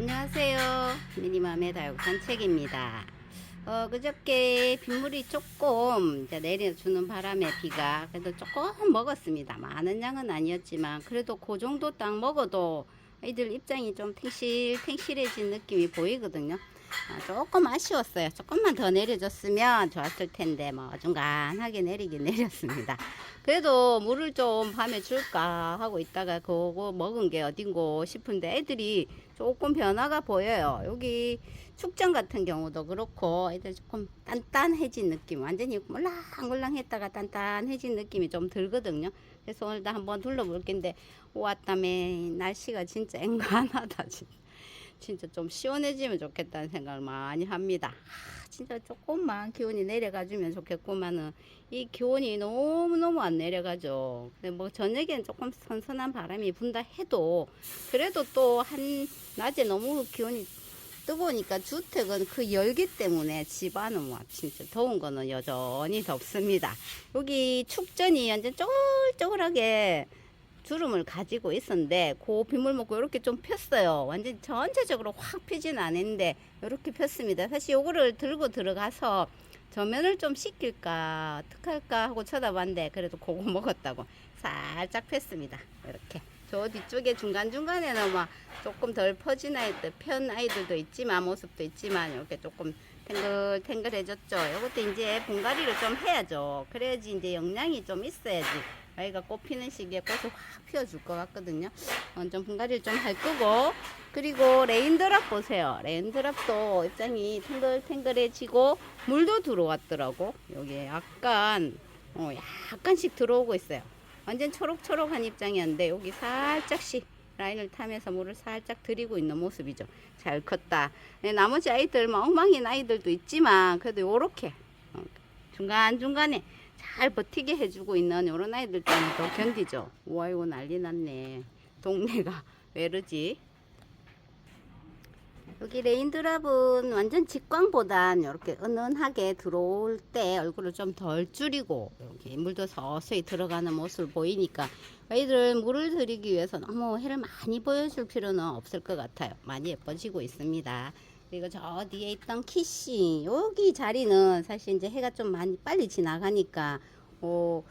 안녕하세요. 미니맘의 다육 산책입니다. 어, 그저께 빗물이 조금 내려주는 바람에 비가 그래도 조금 먹었습니다. 많은 양은 아니었지만 그래도 그 정도 딱 먹어도 아이들 입장이 좀 탱실탱실해진 느낌이 보이거든요. 아, 조금 아쉬웠어요. 조금만 더 내려줬으면 좋았을 텐데 뭐 어중간하게 내리긴 내렸습니다. 그래도 물을 좀 밤에 줄까 하고 있다가 그거 먹은 게 어딘고 싶은데 애들이 조금 변화가 보여요. 여기 축전 같은 경우도 그렇고 애들 조금 단단해진 느낌 완전히 물랑물랑 했다가 단단해진 느낌이 좀 들거든요. 그래서 오늘도 한번 둘러볼 건데 왔다며 날씨가 진짜 앵간하다 진짜. 진짜 좀 시원해지면 좋겠다는 생각을 많이 합니다. 아, 진짜 조금만 기온이 내려가주면 좋겠구만은 이 기온이 너무너무 안 내려가죠. 근데 뭐 저녁엔 조금 선선한 바람이 분다 해도 그래도 또 한 낮에 너무 기온이 뜨거우니까 주택은 그 열기 때문에 집안은 뭐 진짜 더운 거는 여전히 덥습니다. 여기 축전이 완전 쪼글쪼글하게 주름을 가지고 있었는데 그 빗물 먹고 이렇게 좀 폈어요. 완전 전체적으로 확 피진 않았는데 이렇게 폈습니다. 사실 요거를 들고 들어가서 전면을 좀 씻길까 어떡할까 하고 쳐다봤는데 그래도 그거 먹었다고 살짝 폈습니다. 이렇게 저 뒤쪽에 중간중간에는 막 조금 덜 퍼진 아이들 편 아이들도 있지만 모습도 있지만 이렇게 조금 탱글탱글해졌죠. 이것도 이제 분갈이를 좀 해야죠. 그래야지 이제 영양이 좀 있어야지 아이가 꽃 피는 시기에 꽃을 확 피워줄 것 같거든요. 어, 좀 분갈이를 좀 할 거고 그리고 레인드랍 보세요. 레인드랍도 입장이 탱글탱글해지고 물도 들어왔더라고. 여기 약간 어, 약간씩 들어오고 있어요. 완전 초록초록한 입장이었는데 여기 살짝씩 라인을 타면서 물을 살짝 들이고 있는 모습이죠. 잘 컸다. 네, 나머지 아이들 뭐 엉망인 아이들도 있지만 그래도 요렇게 어, 중간중간에 잘 버티게 해주고 있는 이런 아이들 때문에 더 견디죠. 와 이거 난리 났네. 동네가 왜 이러지? 여기 레인드랍은 완전 직광보단 이렇게 은은하게 들어올 때 얼굴을 좀 덜 줄이고 이렇게 물도 서서히 들어가는 모습을 보이니까 아이들 물을 들이기 위해서 너무 해를 많이 보여줄 필요는 없을 것 같아요. 많이 예뻐지고 있습니다. 그리고 저 뒤에 있던 키씨 여기 자리는 사실 이제 해가 좀 많이 빨리 지나가니까 어,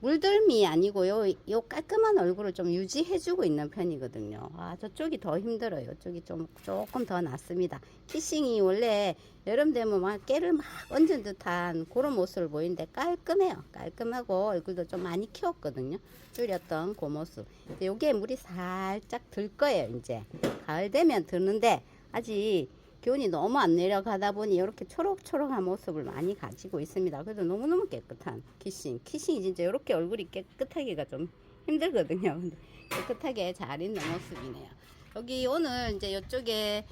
물들미 아니고 요, 요 깔끔한 얼굴을 좀 유지해주고 있는 편이거든요. 아, 저쪽이 더 힘들어요. 이쪽이 좀, 조금 더 낫습니다. 키싱이 원래 여름 되면 막 깨를 막 얹은 듯한 그런 모습을 보이는데 깔끔해요. 깔끔하고 얼굴도 좀 많이 키웠거든요. 줄였던 그 모습. 요게 물이 살짝 들 거예요, 이제. 가을 되면 드는데 아직 기온이 너무 안 내려가다 보니 이렇게 초록초록한 모습을 많이 가지고 있습니다. 그래도 너무너무 깨끗한 키싱. 키싱이 진짜 이렇게 얼굴이 깨끗하기가 좀 힘들거든요. 근데 깨끗하게 잘 있는 모습이네요. 여기 오늘 이제 이쪽에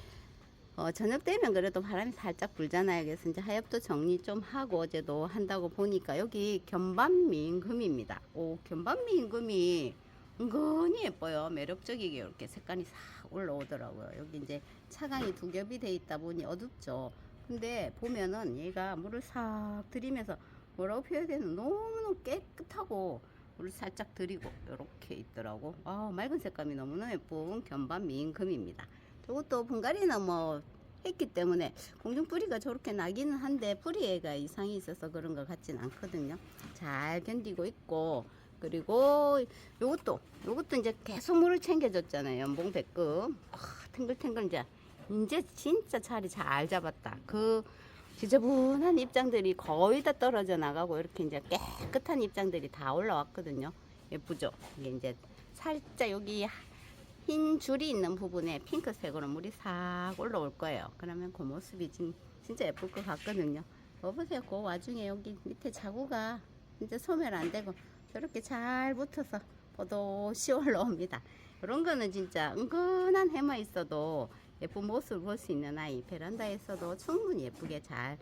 어, 저녁 되면 그래도 바람이 살짝 불잖아요. 그래서 이제 하엽도 정리 좀 하고 어제도 한다고 보니까 여기 견반미인금입니다. 오, 견반미인금이 은근히 예뻐요. 매력적이게 이렇게 색깔이 싹 올라오더라고요. 여기 이제 차광이 두 겹이 돼 있다 보니 어둡죠. 근데 보면은 얘가 물을 싹 들이면서 뭐라고 표현해야 되나 너무너무 깨끗하고 물을 살짝 들이고 이렇게 있더라고. 아 맑은 색감이 너무나 예쁜 견반 미인금입니다. 저것도 분갈이는 뭐 했기 때문에 공중 뿌리가 저렇게 나기는 한데 뿌리에가 이상이 있어서 그런 것 같진 않거든요. 잘 견디고 있고 그리고 요것도 요것도 이제 계속 물을 챙겨줬잖아요. 연봉 백금 아, 탱글탱글 이제 이제 진짜 자리 잘 잡았다. 그 지저분한 입장들이 거의 다 떨어져 나가고 이렇게 이제 깨끗한 입장들이 다 올라왔거든요. 예쁘죠? 이게 이제 살짝 여기 흰 줄이 있는 부분에 핑크색으로 물이 싹 올라올 거예요. 그러면 그 모습이 진, 진짜 예쁠 것 같거든요. 여보세요. 그 와중에 여기 밑에 자구가 이제 소멸 안 되고 저렇게 잘 붙어서 보도시 올라옵니다. 이런 거는 진짜 은근한 해만 있어도 예쁜 모습을 볼 수 있는 아이 베란다에서도 충분히 예쁘게 잘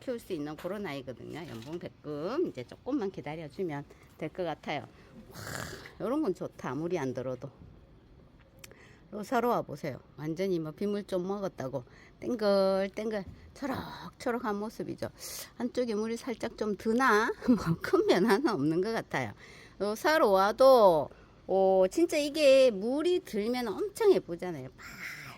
키울 수 있는 그런 아이거든요. 연봉 백금 이제 조금만 기다려주면 될 것 같아요. 와, 이런 건 좋다. 물이 안 들어도. 로사로와 보세요. 완전히 뭐 빗물 좀 먹었다고 땡글땡글 초록초록한 모습이죠. 한쪽에 물이 살짝 좀 드나 뭐 큰 변화는 없는 것 같아요. 어, 사러 와도 어, 진짜 이게 물이 들면 엄청 예쁘잖아요.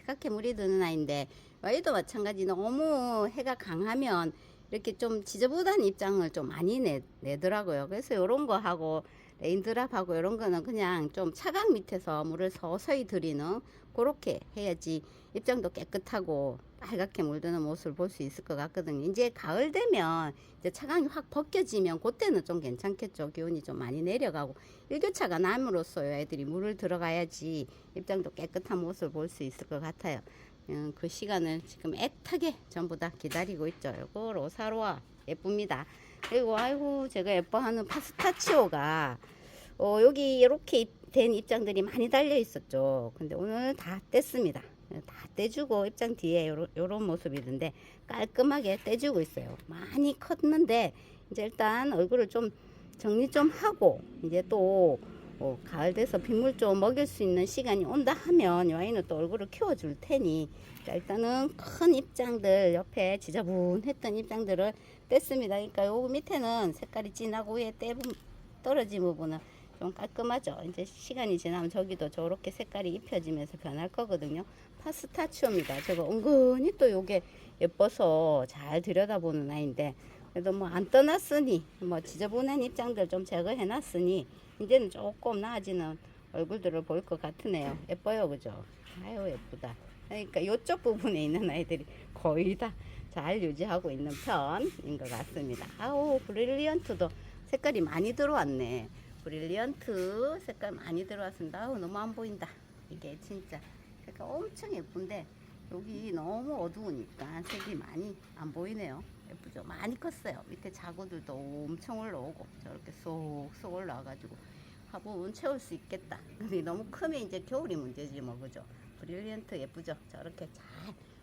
빨갛게 물이 드는 아이인데 와이도 마찬가지 너무 해가 강하면 이렇게 좀 지저분한 입장을 좀 많이 내, 내더라고요. 그래서 이런 거 하고 레인드랍하고 이런 거는 그냥 좀 차강 밑에서 물을 서서히 들이는 그렇게 해야지 입장도 깨끗하고 빨갛게 물드는 모습을 볼 수 있을 것 같거든요. 이제 가을 되면 이제 차강이 확 벗겨지면 그때는 좀 괜찮겠죠. 기온이 좀 많이 내려가고 일교차가 남으로써요. 애들이 물을 들어가야지 입장도 깨끗한 모습을 볼 수 있을 것 같아요. 음, 그 시간을 지금 애타게 전부 다 기다리고 있죠. 이거 로사로아 예쁩니다. 그리고 아이고 제가 예뻐하는 파스타치오가 어, 여기 이렇게 된 입장들이 많이 달려 있었죠. 근데 오늘 다 뗐습니다. 다 떼주고 입장 뒤에 요런, 모습이던데 깔끔하게 떼주고 있어요. 많이 컸는데 이제 일단 얼굴을 좀 정리 좀 하고 이제 또 어, 가을 돼서 빗물 좀 먹일 수 있는 시간이 온다 하면 이 아이는 또 얼굴을 키워줄 테니 자, 일단은 큰 입장들 옆에 지저분했던 입장들을 뗐습니다. 그러니까 요 밑에는 색깔이 진하고 위에 떼 떨어진 부분은 좀 깔끔하죠. 이제 시간이 지나면 저기도 저렇게 색깔이 입혀지면서 변할 거거든요. 파스타치오입니다. 저거 은근히 또 요게 예뻐서 잘 들여다보는 아이인데 그래도 뭐 안 떠났으니 뭐 지저분한 입장들 좀 제거해 놨으니 이제는 조금 나아지는 얼굴들을 볼 것 같으네요. 예뻐요, 그죠? 아유 예쁘다. 그러니까 요쪽 부분에 있는 아이들이 거의 다 잘 유지하고 있는 편인 것 같습니다. 아우 브릴리언트도 색깔이 많이 들어왔네. 브릴리언트 색깔 많이 들어왔습니다. 아우 너무 안 보인다. 이게 진짜 색깔 엄청 예쁜데 여기 너무 어두우니까 색이 많이 안 보이네요. 예쁘죠? 많이 컸어요. 밑에 자구들도 엄청 올라오고 저렇게 쏙쏙 올라와가지고 화분 채울 수 있겠다. 근데 너무 크면 이제 겨울이 문제지 뭐 그죠? 브릴리언트 예쁘죠? 저렇게 잘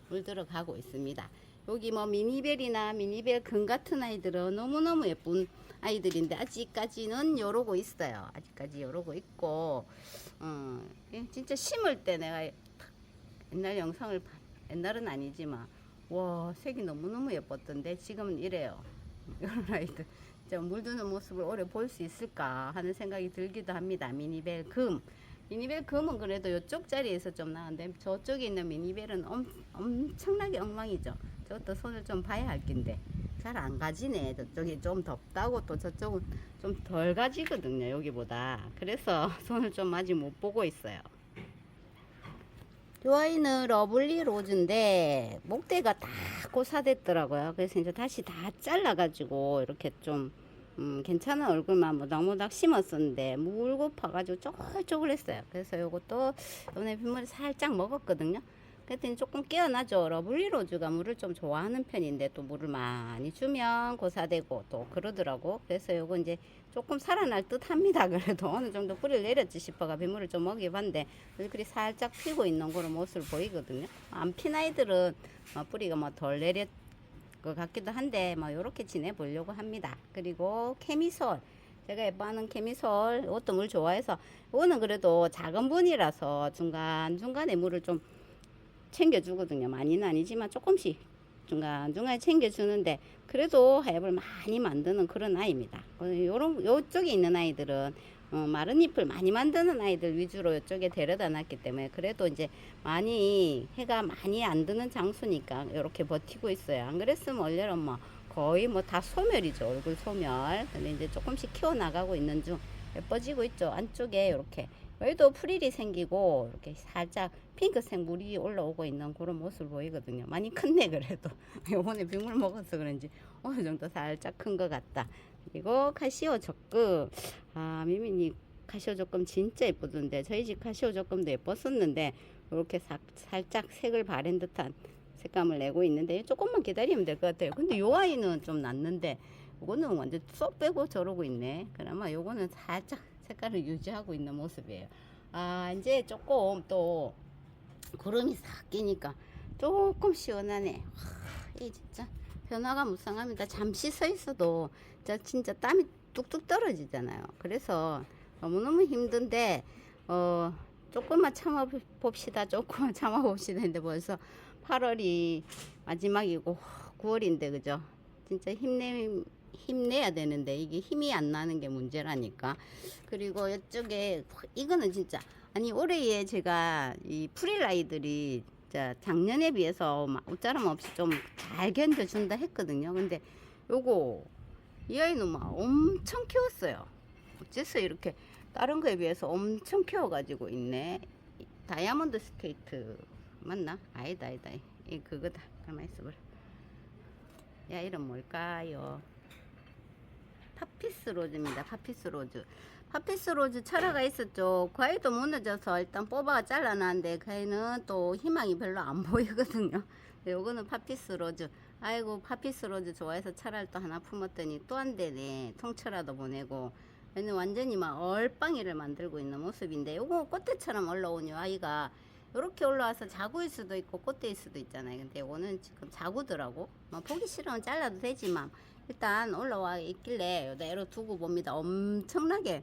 물 들어가고 있습니다. 여기 뭐 미니벨이나 미니벨 금 같은 아이들은 너무너무 예쁜 아이들인데 아직까지는 요러고 있어요. 아직까지 요러고 있고 어, 예, 진짜 심을 때 내가 옛날 영상을 봐- 옛날은 아니지만 와 색이 너무너무 예뻤던데 지금은 이래요. 이런 아이들 물드는 모습을 오래 볼 수 있을까 하는 생각이 들기도 합니다. 미니벨 금 미니벨 금은 그래도 이쪽 자리에서 좀 나은데 저쪽에 있는 미니벨은 엄, 엄청나게 엉망이죠. 저것도 손을 좀 봐야 할 텐데 잘 안 가지네. 저쪽이 좀 덥다고 또 저쪽은 좀 덜 가지거든요. 여기보다. 그래서 손을 좀 아직 못 보고 있어요. 이 아이는 러블리 로즈인데 목대가 다 고사됐더라고요. 그래서 이제 다시 다 잘라가지고 이렇게 좀 음, 괜찮은 얼굴만 모닥모닥 심었었는데 물고 파가지고 쪼글쪼글했어요. 그래서 요것도 이번에 빗물을 살짝 먹었거든요. 그랬더니 조금 깨어나죠. 러블리 로즈가 물을 좀 좋아하는 편인데 또 물을 많이 주면 고사되고 또 그러더라고. 그래서 요거 이제 조금 살아날 듯 합니다. 그래도 어느 정도 뿌리를 내렸지 싶어가 빗물을 좀 먹여봤는데 얼굴이 살짝 피고 있는 그런 모습을 보이거든요. 안 핀 아이들은 어, 뿌리가 뭐 덜 내렸 것 같기도 한데 뭐 요렇게 지내보려고 합니다. 그리고 케미솔 제가 예뻐하는 케미솔 이것도 물 좋아해서 이거는 그래도 작은 분이라서 중간중간에 물을 좀 챙겨주거든요. 많이는 아니지만 조금씩 중간중간에 챙겨주는데 그래도 해협을 많이 만드는 그런 아이입니다. 요런 요쪽에 있는 아이들은 어, 마른 잎을 많이 만드는 아이들 위주로 이쪽에 데려다 놨기 때문에 그래도 이제 많이 해가 많이 안 드는 장소니까 이렇게 버티고 있어요. 안 그랬으면 원래는 뭐 거의 뭐 다 소멸이죠. 얼굴 소멸. 근데 이제 조금씩 키워 나가고 있는 중 예뻐지고 있죠. 안쪽에 이렇게 여기도 프릴이 생기고 이렇게 살짝 핑크색 물이 올라오고 있는 그런 모습을 보이거든요. 많이 컸네 그래도 요번에 빗물 먹어서 그런지 어느 정도 살짝 큰 것 같다. 그리고 카시오 적금 아 미미님 카시오 적금 진짜 예쁘던데 저희 집 카시오 적금도 예뻤었는데 이렇게 사, 살짝 색을 바른 듯한 색감을 내고 있는데 조금만 기다리면 될 것 같아요. 근데 요 아이는 좀 낫는데 이거는 완전 쏙 빼고 저러고 있네. 그나마 요거는 살짝 색깔을 유지하고 있는 모습이에요. 아 이제 조금 또 구름이 싹 끼니까 조금 시원하네. 하, 이 진짜 변화가 무쌍합니다. 잠시 서 있어도 진짜, 진짜 땀이 뚝뚝 떨어지잖아요. 그래서 너무너무 힘든데 어 조금만 참아 봅시다. 조금만 참아 봅시다. 근데 벌써 8월이 마지막이고 9월인데 그죠? 진짜 힘내 힘내야 되는데 이게 힘이 안 나는 게 문제라니까. 그리고 이쪽에 이거는 진짜 아니 올해에 제가 이 프릴라이들이 자 작년에 비해서 막 옷자람 없이 좀 잘 견뎌준다 했거든요. 근데 요거 이 아이는 막 엄청 키웠어요. 어째서 이렇게 다른 거에 비해서 엄청 키워가지고 있네. 이 다이아몬드 스케이트 맞나? 아니다 아니다 이 그거다. 가만 있어봐. 야 이름 뭘까요? 파피스 로즈입니다. 파피스 로즈. 파피스 로즈 철화가 있었죠. 그 아이도 무너져서 일단 뽑아가 잘라놨는데 그 아이는 또 희망이 별로 안 보이거든요. 요거는 파피스 로즈. 아이고 파피스 로즈 좋아해서 철화를 또 하나 품었더니 또 안 되네. 통철화도 보내고. 얘는 완전히 막 얼빵이를 만들고 있는 모습인데 요거 꽃대처럼 올라온 요 아이가 이렇게 올라와서 자구일 수도 있고 꽃대일 수도 있잖아요. 근데 요거는 지금 자구더라고. 뭐 보기 싫으면 잘라도 되지만 일단 올라와 있길래 이대로 두고 봅니다. 엄청나게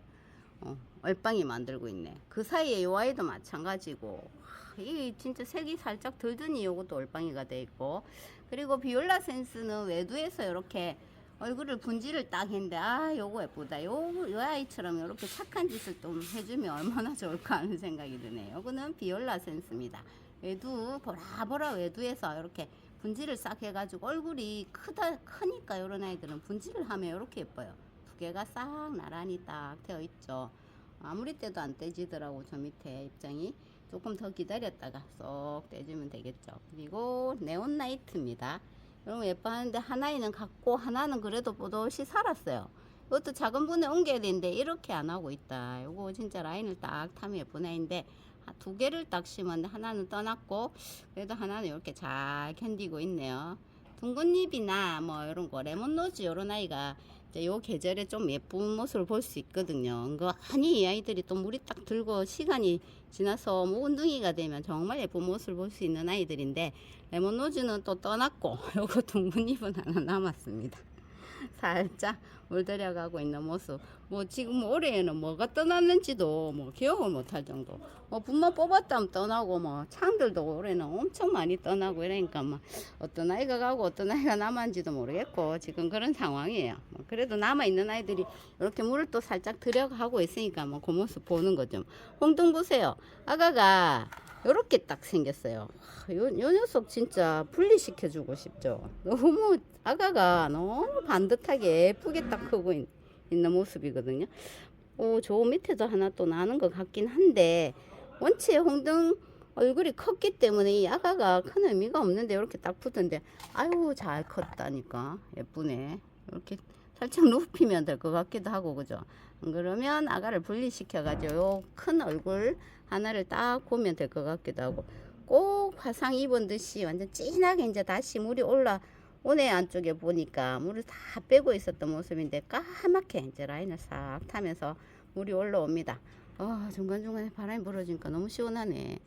어, 얼빵이 만들고 있네. 그 사이에 요 아이도 마찬가지고 하, 이 진짜 색이 살짝 들더니 요것도 얼빵이가 돼 있고 그리고 비올라 센스는 외두에서 이렇게 얼굴을 분지를 딱 했는데 아 요거 예쁘다 요, 요 아이처럼 이렇게 착한 짓을 좀 해주면 얼마나 좋을까 하는 생각이 드네요 요거는 비올라 센스입니다 외두 보라보라 외두에서 이렇게 분지를 싹 해가지고 얼굴이 크다 크니까 요런 아이들은 분지를 하면 이렇게 예뻐요. 두 개가 싹 나란히 딱 되어 있죠. 아무리 떼도 안 떼지더라고 저 밑에 입장이. 조금 더 기다렸다가 쏙 떼주면 되겠죠. 그리고 네온 나이트입니다. 여러분 예뻐하는데 하나에는 갖고 하나는 그래도 뽀듯이 살았어요. 이것도 작은 분에 옮겨야 되는데 이렇게 안 하고 있다. 요거 진짜 라인을 딱 타면 예쁜 아이인데 아, 두 개를 딱 심었는데 하나는 떠났고 그래도 하나는 이렇게 잘 견디고 있네요. 둥근잎이나 뭐 이런 거 레몬로즈 이런 아이가 이제 요 계절에 좀 예쁜 모습을 볼 수 있거든요. 은근히 이 아이들이 또 물이 딱 들고 시간이 지나서 몽둥이가 되면 정말 예쁜 모습을 볼 수 있는 아이들인데 레몬로즈는 또 떠났고 요거 둥근잎은 하나 남았습니다. 살짝 물들여가고 있는 모습. 뭐 지금 올해에는 뭐가 떠났는지도 뭐 기억을 못할 정도. 뭐 분만 뽑았다면 떠나고 뭐 창들도 올해는 엄청 많이 떠나고 이러니까 뭐 어떤 아이가 가고 어떤 아이가 남았는지도 모르겠고 지금 그런 상황이에요. 뭐 그래도 남아 있는 아이들이 이렇게 물을 또 살짝 들여가고 있으니까 뭐 그 모습 보는 거죠. 홍등 보세요. 아가가 요렇게 딱 생겼어요. 하, 요, 요 녀석 진짜 분리시켜주고 싶죠. 너무 아가가 너무 반듯하게 예쁘게 딱 크고 있, 는 모습이거든요. 오, 저 밑에도 하나 또 나는 것 같긴 한데 원체 홍등 얼굴이 컸기 때문에 이 아가가 큰 의미가 없는데 이렇게 딱 붙은데 아유 잘 컸다니까 예쁘네. 이렇게 살짝 높이면 될 것 같기도 하고 그죠? 안 그러면 아가를 분리시켜 가지고 요큰 얼굴 하나를 딱 보면 될 것 같기도 하고 꼭 화상 입은 듯이 완전 진하게 이제 다시 물이 올라 오네 안쪽에 보니까 물을 다 빼고 있었던 모습인데 까맣게 이제 라인을 싹 타면서 물이 올라옵니다. 아 중간중간에 바람이 불어주니까 너무 시원하네.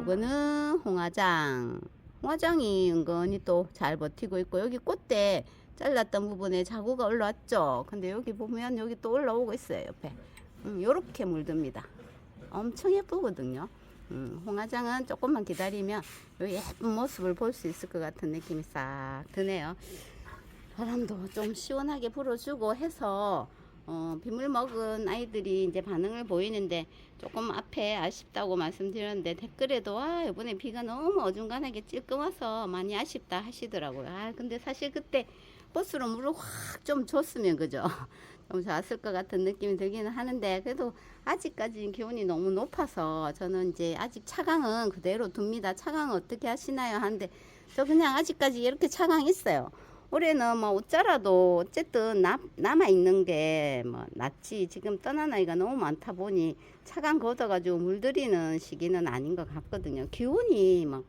이거는 홍화장. 홍화장이 은근히 또 잘 버티고 있고 여기 꽃대 잘랐던 부분에 자구가 올라왔죠. 근데 여기 보면 여기 또 올라오고 있어요. 옆에. 음, 요렇게 물듭니다. 엄청 예쁘거든요. 음, 홍화장은 조금만 기다리면 요 예쁜 모습을 볼 수 있을 것 같은 느낌이 싹 드네요. 바람도 좀 시원하게 불어주고 해서 어, 빗물 먹은 아이들이 이제 반응을 보이는데 조금 앞에 아쉽다고 말씀드렸는데 댓글에도 아 이번에 비가 너무 어중간하게 찔끔 와서 많이 아쉽다 하시더라고요. 아 근데 사실 그때 버스로 물을 확 좀 줬으면 그죠? 좀 좋았을 것 같은 느낌이 들기는 하는데 그래도 아직까지는 기온이 너무 높아서 저는 이제 아직 차강은 그대로 둡니다. 차강 어떻게 하시나요? 하는데 저 그냥 아직까지 이렇게 차강 있어요. 올해는 뭐 옷자라도 어쨌든 남, 남아 있는 게 뭐 낫지 지금 떠난 아이가 너무 많다 보니 차강 걷어가지고 물들이는 시기는 아닌 것 같거든요. 기온이 막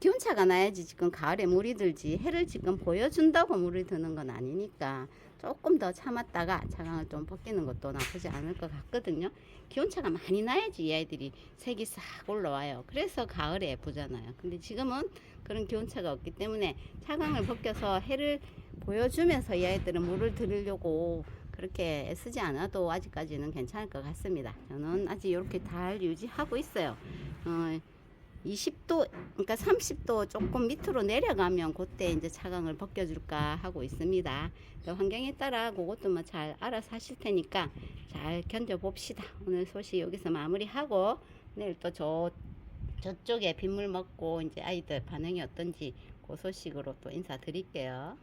기온차가 나야지 지금 가을에 물이 들지 해를 지금 보여준다고 물이 드는 건 아니니까 조금 더 참았다가 차강을 좀 벗기는 것도 나쁘지 않을 것 같거든요. 기온차가 많이 나야지 이 아이들이 색이 싹 올라와요. 그래서 가을에 예쁘잖아요. 근데 지금은 그런 기온차가 없기 때문에 차강을 벗겨서 해를 보여주면서 이 아이들은 물을 들이려고 그렇게 애쓰지 않아도 아직까지는 괜찮을 것 같습니다. 저는 아직 이렇게 잘 유지하고 있어요. 어, 20도 그러니까 30도 조금 밑으로 내려가면 그때 이제 차광을 벗겨줄까 하고 있습니다. 그 환경에 따라 그것도 뭐 잘 알아서 하실 테니까 잘 견뎌 봅시다. 오늘 소식 여기서 마무리하고 내일 또 저 저쪽에 빗물 먹고 이제 아이들 반응이 어떤지 그 소식으로 또 인사드릴게요.